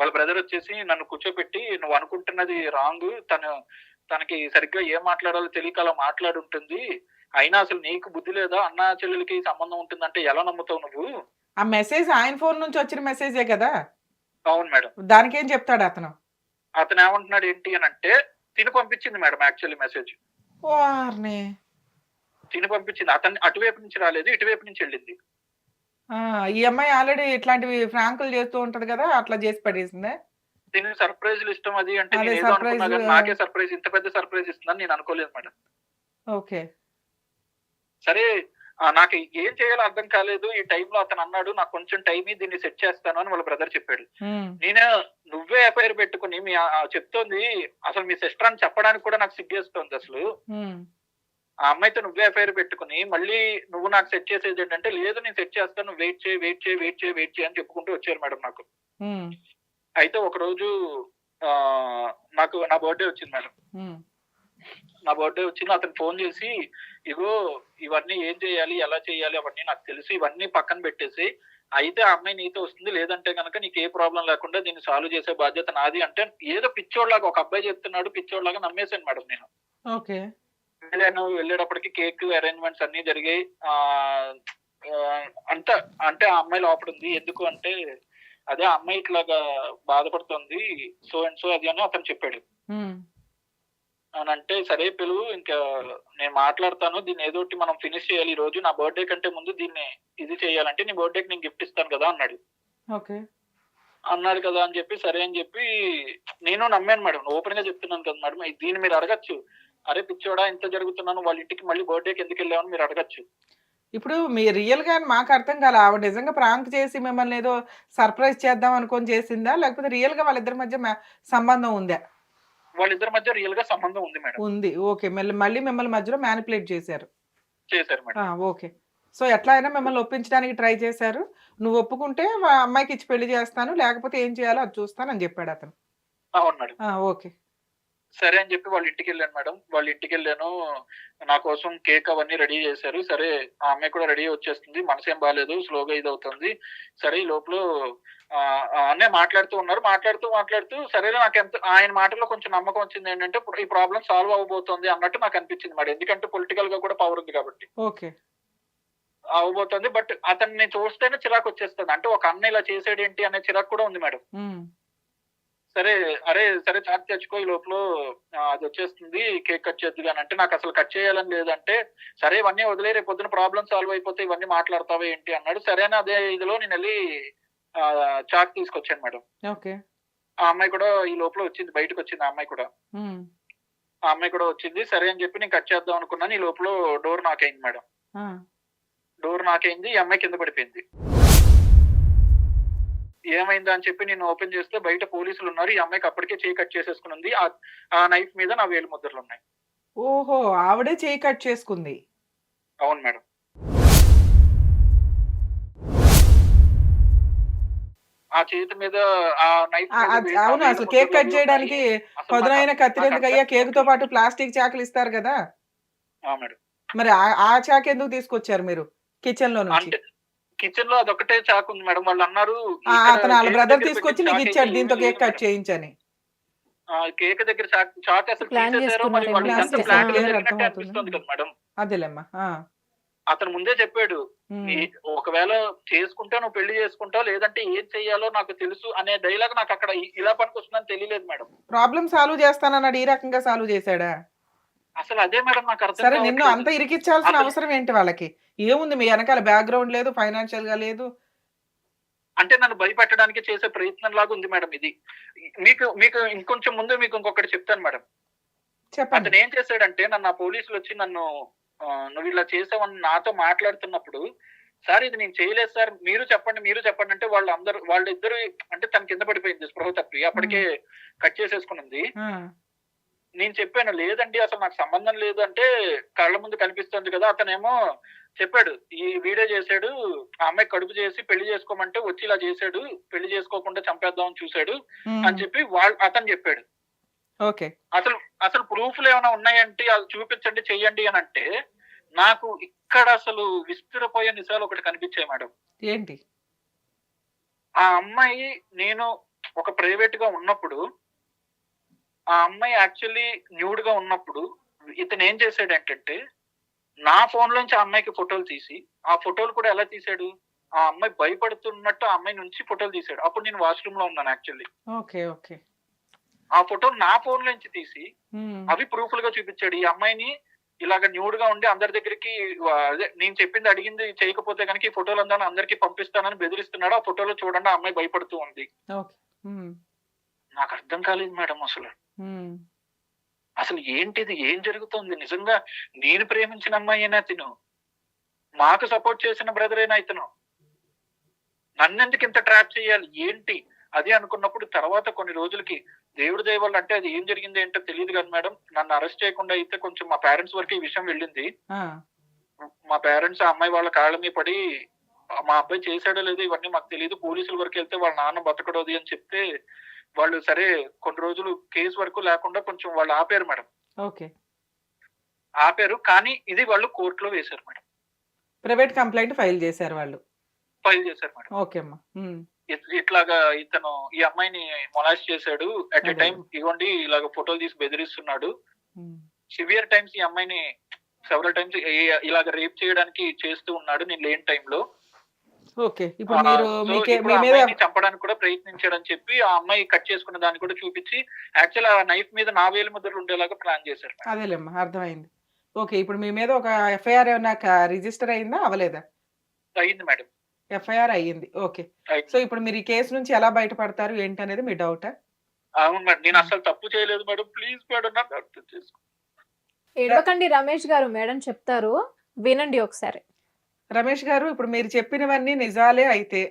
వాళ్ళ బ్రదర్ వచ్చేసి నన్ను కూర్చోపెట్టి నువ్వు అనుకుంటున్నది రాంగ్ తను తనకి సరిగ్గా ఏం మాట్లాడాలో తెలియక అలా మాట్లాడుంటుంది. అయినా అసలు నీకు బుద్ధి లేదా? అన్న చెల్లెలకి సంబంధం ఉంటుందంటే ఎలా నమ్ముతావు నువ్వు? ఆ మెసేజ్ ఆయన ఫోన్ నుంచి వచ్చిన మెసేజే కదా? అవును మేడం. దానికేం చెప్తాడు అతను? అతను ఏమంటున్నాడు ఏంటి అని అంటే తిని పంపించింది మేడం యాక్చువల్లీ మెసేజ్ వారిని తిని పంపించింది. అతన్ని అటువైపు నుంచి రాలేదు ఇటువైపు నుంచి వెళ్ళింది. ఆ, ఈ అమ్మాయి ఆల్రెడీ ఇట్లాంటివి ఫ్రాంకులు చేస్తూ ఉంటది కదా అట్లా చేసి పడేసిందే? దీనికి సర్ప్రైజ్లు ఇష్టం అది అంటే అదే నేను ఏదో surprise, అనుకున్నా కానీ ఆ. నాకే సర్ప్రైజ్ ఇంత పెద్ద సర్ప్రైజ్ ఇస్తుందని నేను అనుకోలేదు మేడం. ఓకే. సరే ఆ, నాకు ఏం చేయాలో అర్థం కాలేదు. ఈ టైంలో అతను అన్నాడు నాకు కొంచెం టైం దీన్ని సెట్ చేస్తాను అని వాళ్ళ బ్రదర్ చెప్పాడు. ఉమ్, నేను నువ్వే ఎఫ్ఐఆర్ పెట్టుకుని మీ ఆ- ఆ చెప్తోంది. అసలు మీ సిస్టర్ అని చెప్పడానికి కూడా నాకు సిగ్గేస్తుంది అసలు. ఉమ్, ఆ అమ్మాయితో నువ్వే ఎఫ్ఐఆర్ పెట్టుకుని మళ్ళీ నువ్వు నాకు సెట్ చేసేది ఏంటంటే లేదు నేను సెట్ చేస్తాను వెయిట్ చేయి వెయిట్ చేయి వెయిట్ చేయి వెయిట్ చేయి అని చెప్పుకుంటూ వచ్చారు మేడం నాకు. అయితే ఒక రోజు ఆ, నాకు నా బర్త్డే వచ్చింది మేడం. నా బర్త్డే వచ్చింది అతను ఫోన్ చేసి ఇగో ఇవన్నీ ఏం చేయాలి ఎలా చేయాలి అవన్నీ నాకు తెలుసు ఇవన్నీ పక్కన పెట్టేసి అయితే ఆ అమ్మాయి నీతో వస్తుంది లేదంటే కనుక నీకు ఏ ప్రాబ్లం లేకుండా దీన్ని సాల్వ్ చేసే బాధ్యత నాది అంటే ఏదో పిచ్చోడ్లాగా ఒక అబ్బాయి చెప్తున్నాడు పిచ్చోడ్లాగా నమ్మేశాను మేడం నేను. ఓకే. వెళ్ళాను వెళ్ళేటప్పటికి కేక్ అరేంజ్మెంట్స్ అన్ని జరిగాయి. ఆ అంత అంటే ఆ అమ్మాయి లోపల ఉంది ఎందుకు అంటే అదే ఆ అమ్మాయి ఇట్లాగా బాధపడుతుంది. సో అండ్ సో అది అని అతను చెప్పాడు. అని అంటే సరే పిలువు ఇంకా నేను మాట్లాడతాను. దీన్ని ఏదో ఒకటి మనం ఫినిష్ చేయాలి. ఈ రోజు నా బర్త్డే కంటే ముందు దీన్ని ఇది చేయాలంటే నీ బర్త్డేకి నేను గిఫ్ట్ ఇస్తాను కదా అన్నాడు. ఓకే. అన్నాడు కదా అని చెప్పి సరే అని చెప్పి నేను నమ్మాను మేడం. ఓపెన్గా చెప్తున్నాను కదా మేడం. దీన్ని మీరు అడగచ్చు. అరే పిచ్చోడా ఇంత జరుగుతున్నాను వాళ్ళ ఇంటికి మళ్ళీ బర్త్డేకి ఎందుకు వెళ్ళామని మీరు అడగచ్చు. ఇప్పుడు మీ రియల్గా మాకు అర్థం కాలే ఆవిడ నిజంగా ప్రాంక్ చేసి మిమ్మల్ని ఏదో సర్ప్రైజ్ చేద్దాం అనుకొని చేసిందా? లేకపోతే రియల్గా వాళ్ళిద్దరి మధ్య సంబంధం ఉందా? వాళ్ళిద్దరి మధ్య రియల్గా సంబంధం ఉంది మేడం. ఉంది. ఓకే. మళ్ళీ మళ్ళీ మిమ్మల్ని మధ్యలో మ్యానిపులేట్ చేశారు. చేశారు మేడం. ఆ, ఓకే. సో ఎట్లా అయినా మిమ్మల్ని ఒప్పించడానికి ట్రై చేశారు. నువ్వు ఒప్పుకుంటే మా అమ్మాయికి ఇచ్చి పెళ్ళి చేస్తాను లేకపోతే ఏం చేయాలో అది చూస్తాను అని చెప్పాడు అతను. అవును మేడం. ఓకే. సరే అని చెప్పి వాళ్ళ ఇంటికి వెళ్ళాను మేడం. వాళ్ళ ఇంటికి వెళ్ళాను. నా కోసం కేక్ అవన్నీ రెడీ చేశారు. సరే ఆ అమ్మాయి కూడా రెడీ వచ్చేస్తుంది. మనసు ఏం బాగాలేదు స్లోగా ఇది అవుతుంది సరే ఈ లోపల అన్నే మాట్లాడుతూ ఉన్నారు. మాట్లాడుతూ మాట్లాడుతూ సరే నాకు ఎంత ఆయన మాటల్లో కొంచెం నమ్మకం వచ్చింది ఏంటంటే ఈ ప్రాబ్లం సాల్వ్ అవ్వబోతోంది అన్నట్టు నాకు అనిపించింది మేడం. ఎందుకంటే పొలిటికల్గా కూడా పవర్ ఉంది కాబట్టి. ఓకే. అవ్వబోతోంది. బట్ అతన్ని చూస్తేనే చిరాకు వచ్చేస్తుంది. అంటే ఒక అన్న ఇలా చేసాడు ఏంటి అనే చిరాకు కూడా ఉంది మేడం. సరే అరే సరే చాట్ తెచ్చుకో ఈ లోపల అది వచ్చేస్తుంది కేక్ కట్ చేద్దు అని. అంటే నాకు అసలు కట్ చేయాలని లేదంటే సరే ఇవన్నీ వదిలే రేపు పొద్దున ప్రాబ్లం సాల్వ్ అయిపోతే ఇవన్నీ మాట్లాడతావా ఏంటి అన్నాడు. సరే అని అదే ఇదిలో నేను వెళ్ళి చాక్ తీసుకొచ్చాను మేడం. ఓకే. ఆ అమ్మాయి కూడా ఈ లోపల వచ్చింది బయటకు వచ్చింది ఆ అమ్మాయి కూడా. ఆ అమ్మాయి కూడా వచ్చింది సరే అని చెప్పి నేను కట్ చేద్దాం అనుకున్నాను ఈ లోపల డోర్ నాకైంది మేడం. డోర్ నాకైంది ఈ అమ్మాయి కింద పడిపోయింది. ఏమైందా అని చెప్పి నేను ఓపెన్ చేస్తే బయట పోలీసులు ఉన్నారు. ఈ అమ్మాయికి అప్పటికే చేయి కట్ చేసేసుకుని ఉంది ఆ- నైఫ్ మీద నా వేలు ముద్రలు ఉన్నాయి. ఓహో ఆవిడే చేయి కట్ చేసుకుంది. అవును మేడం. ఆ చేతి మీద ఆ నైఫ్ అవును అసలు కేక్ కట్ చేయడానికి పదునైన కత్తిరి నాకు ఎందుకు అయ్యా అర్థం కేక్తో పాటు. ప్లాస్టిక్ చాకులు ఇస్తారు కదా? మరి ఆ- చాకు ఎందుకు తీసుకొచ్చారు మీరు? కిచెన్లో నుంచి కిచెన్లో అదొకటే చాకు ఉంది మేడం వాళ్ళు అన్నారు అతను వాళ్ళ బ్రదర్ తీసుకొచ్చి నీకు ఇచ్చాడు దీంతో కేక్ కట్. చేయించని ఆ, కేక్ దగ్గర చాకు అసలు మరి. వాళ్ళు. ప్లాన్ Clear జరిగినట్టే అర్థమవుతుంది. అనిపిస్తుంది కదా మేడం అదేలేమ్మా ఆ, అతను ముందే చెప్పాడు ఒకవేళ చేసుకుంటే నువ్వు పెళ్ళి చేసుకుంటావు లేదంటే ఏం చెయ్యాలో నాకు తెలుసు అనే డైలాగ్ నాకు అక్కడ ఇలా పనికొస్తుందని తెలియలేదు మేడం ప్రాబ్లం సాల్వ్ చేస్తానన్నాడు ఈ రకంగా సాల్వ్ చేశాడా అసలు అదే మేడం నాకు అర్థం సరే నిన్ను. అంత ఇరికిచ్చాల్సిన అవసరం ఏంటి వాళ్ళకి ఏముంది? మీ వెనకాల బ్యాక్గ్రౌండ్ లేదు ఫైనాన్షియల్గా లేదు. అంటే నన్ను భయపెట్టడానికి చేసే ప్రయత్నం లాగా ఉంది మేడం ఇది. మీకు మీకు ఇంకొంచెం ముందు మీకు ఇంకొకటి చెప్తాను మేడం. చెప్పండి. అతను ఏం చేశాడంటే నన్ను ఆ పోలీసులు వచ్చి నన్ను నువ్వు ఇలా చేసావని నాతో మాట్లాడుతున్నప్పుడు సార్ ఇది నేను చేయలేదు సార్. మీరు చెప్పండి మీరు చెప్పండి అంటే వాళ్ళు అందరు వాళ్ళిద్దరు అంటే తన కింద పడిపోయింది స్పృహ తప్పి. అప్పటికే కట్ చేసేసుకునింది. నేను చెప్పాను లేదండి అసలు నాకు సంబంధం లేదు అంటే కళ్ళ ముందు కనిపిస్తుంది కదా. అతనేమో చెప్పాడు ఈ వీడియో చేశాడు ఆ అమ్మాయి కడుపు చేసి పెళ్ళి చేసుకోమంటే వచ్చి ఇలా చేశాడు పెళ్ళి చేసుకోకుండా చంపేద్దామని చూశాడు అని చెప్పి వాళ్ళు అతను చెప్పాడు. ఓకే. అసలు అసలు ప్రూఫ్లు ఏమైనా ఉన్నాయంటే అది చూపించండి చెయ్యండి అని అంటే నాకు ఇక్కడ అసలు విస్తృపోయే నిజాలు ఒకటి కనిపించాయి మేడం. ఏంటి? ఆ అమ్మాయి నేను ఒక ప్రైవేట్గా ఉన్నప్పుడు ఆ అమ్మాయి యాక్చువల్లీ న్యూడ్గా ఉన్నప్పుడు ఇతను ఏం చేశాడు ఏంటంటే నా ఫోన్ లోంచి ఆ అమ్మాయికి ఫోటోలు తీసి ఆ ఫోటోలు కూడా ఎలా తీశాడు? ఆ అమ్మాయి భయపడుతున్నట్టు ఆ అమ్మాయి నుంచి ఫోటోలు తీశాడు. అప్పుడు నేను వాష్రూమ్లో ఉన్నాను యాక్చువల్లీ ఓకే ఓకే. ఆ ఫోటోలు నా ఫోన్ నుంచి తీసి అవి ప్రూఫ్లుగా చూపించాడు. ఈ అమ్మాయిని ఇలాగ న్యూడ్గా ఉండి అందరి దగ్గరికి అదే నేను చెప్పింది అడిగింది చేయకపోతే కనుక ఈ ఫోటోలు అందరూ అందరికి పంపిస్తానని బెదిరిస్తున్నాడు. ఆ ఫోటోలో చూడండి ఆ అమ్మాయి భయపడుతూ ఉంది. నాకు అర్థం కాలేదు మేడం అసలు. అసలు ఏంటిది? ఏం జరుగుతుంది? నిజంగా నేను ప్రేమించిన అమ్మాయినా తిను మాకు సపోర్ట్ చేసిన బ్రదర్ అయినా ఇతను? నన్నెందుకు ఇంత ట్రాప్ చేయాలి? ఏంటి? అది అనుకున్నప్పుడు తర్వాత కొన్ని రోజులకి దేవుడి దయవల్ల అంటే అది ఏం జరిగింది ఏంటో తెలియదు కదా మేడం. నన్ను అరెస్ట్ చేయకుండా అయితే కొంచెం మా పేరెంట్స్ వరకు ఈ విషయం వెళ్ళింది. మా పేరెంట్స్ ఆ అమ్మాయి వాళ్ళ కాళ్ళ మీద పడి మా అబ్బాయి చేశాడో లేదో ఇవన్నీ మాకు తెలియదు పోలీసుల వరకు వెళ్తే వాళ్ళ నాన్న బతకడోది అని చెప్తే వాళ్ళు సరే కొన్ని రోజులు కేసు వరకు లేకుండా కొంచెం వాళ్ళు ఆపారు మేడం. ఓకే. ఆపారు కానీ ఇది వాళ్ళు కోర్టులో వేశారు మేడం. ప్రైవేట్ కంప్లైంట్ ఫైల్ చేశారు వాళ్ళు. ఫైల్ చేశారు మేడం. ఓకే అమ్మా. ఇట్లాగా ఇతను ఈ అమ్మాయిని మొలాస్ట్ చేశాడు. At a. టైం ఇవ్వండి ఇలాగ ఫోటోలు తీసి బెదిరిస్తున్నాడు. సివియర్ టైమ్స్ ఈ అమ్మాయిని సెవెరల్ టైమ్స్ ఇలాగ రేప్ చేయడానికి చేస్తూ ఉన్నాడు. నేను లేని టైంలో ఓకే. ఇప్పుడు మీరు మీ మీద చంపడానికి కూడా ప్రయత్నించాడని చెప్పి ఆ అమ్మాయి కట్ చేసుకున్న దాన్ని కూడా చూపించి యాక్చువల్ ఆ నైఫ్ మీద నా వేలు ముద్రలు ఉండేలాగా ప్లాన్ చేశారు. మేడం. అదేలేమ్మా అర్థమైంది. ఓకే ఇప్పుడు మీ మీద ఒక ఎఫ్ఐఆర్ ఏమన్నా రిజిస్టర్ అయిందా? అవలేదా అయింది మేడం. ఎఫ్ఐఆర్ అయ్యింది. ఓకే. సో ఇప్పుడు మీరు ఈ కేసు నుంచి ఎలా బయటపడతారు? ఏంటి అనేది మీ డౌట్? అవును మేడం నేను అసలు తప్పు చేయలేదు మేడం. ప్లీజ్ మేడం నాకు అర్థం చేసుకో ఏడవకండి రమేష్ గారు మేడం చెప్తారు. వినండి ఒకసారి. రమేష్ గారు ఇప్పుడు మీరు చెప్పినవన్నీ నిజాలే అయితే.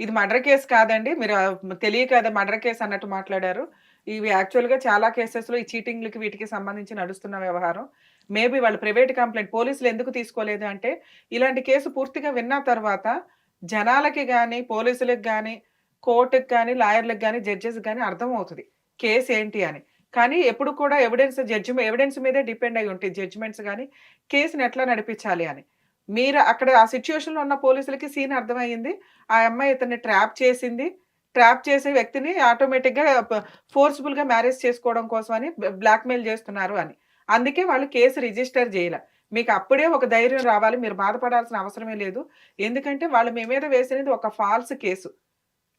ఇది మర్డర్ కేసు కాదండి. మీరు తెలియక కదా మర్డర్ కేసు అన్నట్టు మాట్లాడారు. ఇవి యాక్చువల్గా చాలా కేసెస్లో ఈ చీటింగ్లకి వీటికి సంబంధించి నడుస్తున్న వ్యవహారం. మేబీ వాళ్ళు ప్రైవేట్ కంప్లైంట్ పోలీసులు ఎందుకు తీసుకోలేదు అంటే ఇలాంటి కేసు పూర్తిగా విన్న తర్వాత జనాలకి కానీ పోలీసులకు కానీ కోర్టుకి కానీ లాయర్లకు కానీ జడ్జెస్ కానీ అర్థం అవుతుంది కేసు ఏంటి అని. కానీ ఎప్పుడు కూడా ఎవిడెన్స్ జడ్జి ఎవిడెన్స్ మీదే డిపెండ్ అయి ఉంటుంది జడ్జిమెంట్స్ కానీ కేసుని ఎట్లా నడిపించాలి అని. మీరు అక్కడ ఆ సిచ్యువేషన్లో ఉన్న పోలీసులకి సీన్ అర్థమైంది ఆ అమ్మాయి ఇతన్ని ట్రాప్ చేసింది. ట్రాప్ చేసే వ్యక్తిని ఆటోమేటిక్గా ఫోర్స్ఫుల్గా మ్యారేజ్ చేసుకోవడం కోసం అని బ్లాక్మెయిల్ చేస్తున్నారు అని. అందుకే వాళ్ళు కేసు రిజిస్టర్ చేయలే. మీకు అప్పుడే ఒక ధైర్యం రావాలి. మీరు బాధపడాల్సిన అవసరమే లేదు. ఎందుకంటే వాళ్ళు మీ మీద వేసినది ఒక ఫాల్స్ కేసు.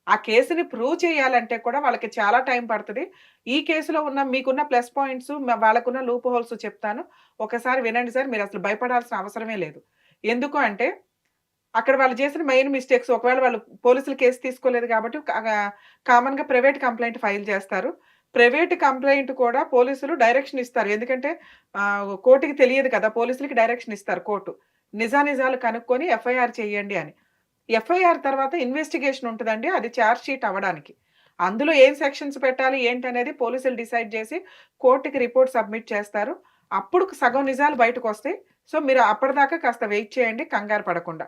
ఆ కేసుని ప్రూవ్ చేయాలంటే కూడా వాళ్ళకి చాలా టైం పడుతుంది. ఈ కేసులో ఉన్న మీకున్న ప్లస్ పాయింట్స్ వాళ్ళకున్న లూప్ హోల్స్ చెప్తాను. ఒకసారి వినండి సార్. మీరు అసలు భయపడాల్సిన అవసరమే లేదు. ఎందుకు అంటే అక్కడ వాళ్ళు చేసిన మెయిన్ మిస్టేక్స్ ఒకవేళ వాళ్ళు పోలీసులు కేసు తీసుకోలేదు కాబట్టి కామన్గా ప్రైవేట్ కంప్లైంట్ ఫైల్ చేస్తారు. ప్రైవేట్ కంప్లైంట్ కూడా పోలీసులు డైరెక్షన్ ఇస్తారు. ఎందుకంటే కోర్టుకి తెలియదు కదా పోలీసులకి డైరెక్షన్ ఇస్తారు కోర్టు. నిజానిజాలు కనుక్కొని ఎఫ్ఐఆర్ చేయండి అని. ఎఫ్ఐఆర్ తర్వాత ఇన్వెస్టిగేషన్ ఉంటుందండి. అది ఛార్జ్ షీట్ అవ్వడానికి. అందులో ఏం సెక్షన్స్ పెట్టాలి ఏంటనేది పోలీసులు డిసైడ్ చేసి కోర్టుకి రిపోర్ట్ సబ్మిట్ చేస్తారు. అప్పుడు సగం నిజాలు బయటకు వస్తాయి సో మీరు అప్పటిదాకా కాస్త వెయిట్ చేయండి కంగారు పడకుండా.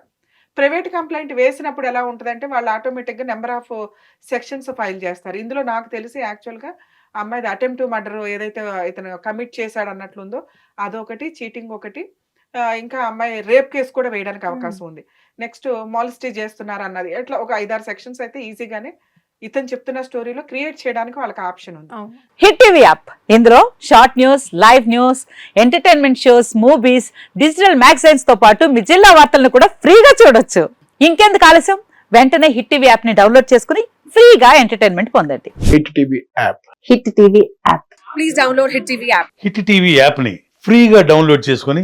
ప్రైవేట్ కంప్లైంట్ వేసినప్పుడు ఎలా ఉంటుందంటే వాళ్ళు ఆటోమేటిక్గా నెంబర్ ఆఫ్ సెక్షన్స్ ఫైల్ చేస్తారు. ఇందులో నాకు తెలిసి యాక్చువల్గా అమ్మాయిది అటెంప్ట్ మర్డర్ ఏదైతే ఇతను కమిట్ చేశాడు అన్నట్లుందో అదొకటి చీటింగ్ ఒకటి ఇంకా అమ్మాయి రేప్ కేసు కూడా వేయడానికి అవకాశం ఉంది. నెక్స్ట్ మాలిస్టీ చేస్తున్నారు అన్నది. ఇట్లా ఒక ఐదారు సెక్షన్స్ అయితే ఈజీగానే ఇతను చెప్తున్న స్టోరీలో క్రియేట్ చేయడానికి వాళ్ళకి ఆప్షన్ ఉంది. Hit TV app. ఇందులో short news live news entertainment shows movies digital మ్యాగజైన్స్తో పాటు మీ జిల్లా వార్తలను కూడా ఫ్రీగా చూడొచ్చు. ఇంకెందుకు ఆలస్యం? వెంటనే హిట్ టీవీ యాప్ని డౌన్లోడ్ చేసుకుని ఫ్రీగా ఎంటర్టైన్మెంట్ పొందండి. Hit TV app. Hit TV app. Hit TV యాప్ని ఫ్రీగా డౌన్లోడ్ చేసుకొని